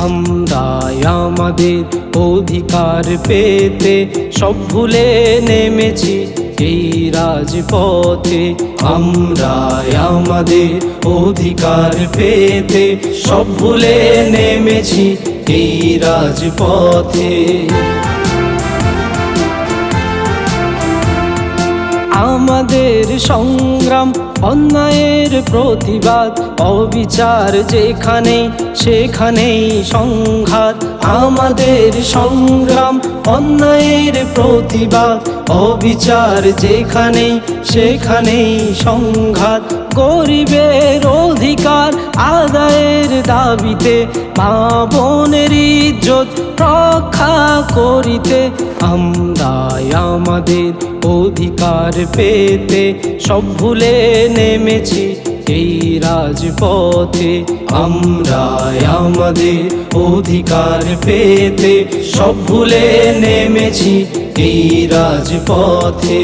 আমাদের অধিকার পেতে সব ভুলে নেমেছি এই রাজপথে। আমরা আমাদের অধিকার পেতে সব ভুলে নেমেছি এই রাজপথে। আমাদের সংগ্রাম অন্যায়ের প্রতিবাদ অবিচার যেখানে সেখানেই সংঘাত। আমাদের সংগ্রাম অন্যায়ের প্রতিবাদ, অবিচার যেখানে সেখানেই সংঘাত। গরিবের অধিকার আদায়ের দাবিতে মা বোনের ইজ্জত রক্ষা করিতে আমরা আমাদের অধিকার পেতে সব ভুলে নেমেছি। এই রাজপথে আমরা আমাদের অধিকার পেতে সব ভুলে নেমেছি এই রাজপথে।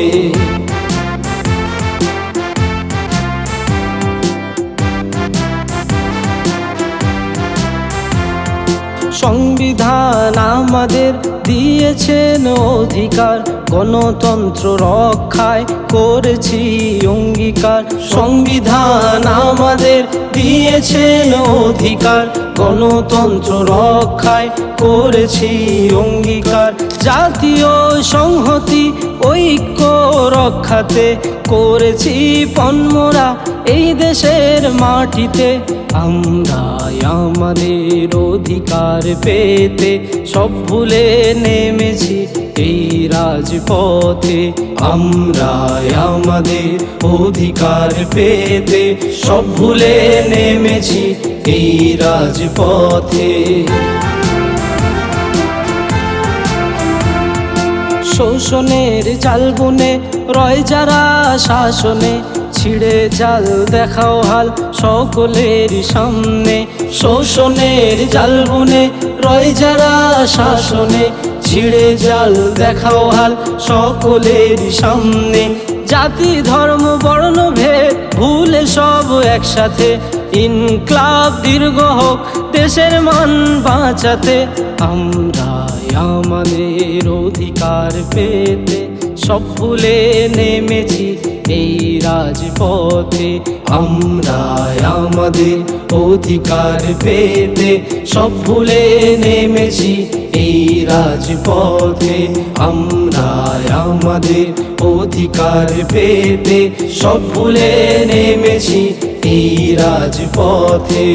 সংবিধান আমাদের দিয়েছেন অধিকার, গণতন্ত্র রক্ষায় করেছি অঙ্গীকার। সংবিধান আমাদের দিয়েছেন অধিকার, গণতন্ত্র রক্ষায় করেছি অঙ্গীকার। জাতীয় সংহতি রক্ষাতে করেছি পন্মরা এই দেশের মাটিতে। আমরা আমাদের অধিকার পেতে সব ভুলে নেমেছি এই রাজপথে। আমরা আমাদের অধিকার পেতে সব ভুলে নেমেছি এই রাজপথে। শোষণের জাল বুনে রয় যারা শাসনে, ছিঁড়ে জাল দেখাও হাল সকলের সামনে। শোষণের জাল বুনে রয় যারা শাসনে, ছিঁড়ে জাল দেখাও হাল সকলের সামনে। জাতি, ধর্ম, বর্ণ, ভেদ, ভুলে সব একসাথে। ইনক্লাব, দীর্ঘ হোক, দেশের মান বাঁচাতে আমরা আমাদের অধিকার পেতে সব ভুলে নেমেছি এই রাজপথে। আমরা আমাদের অধিকার পেতে সব ভুলে নেমেছি এই রাজপথে। আমরা আমাদের অধিকার পেতে সব ভুলে নেমেছি এই রাজপথে।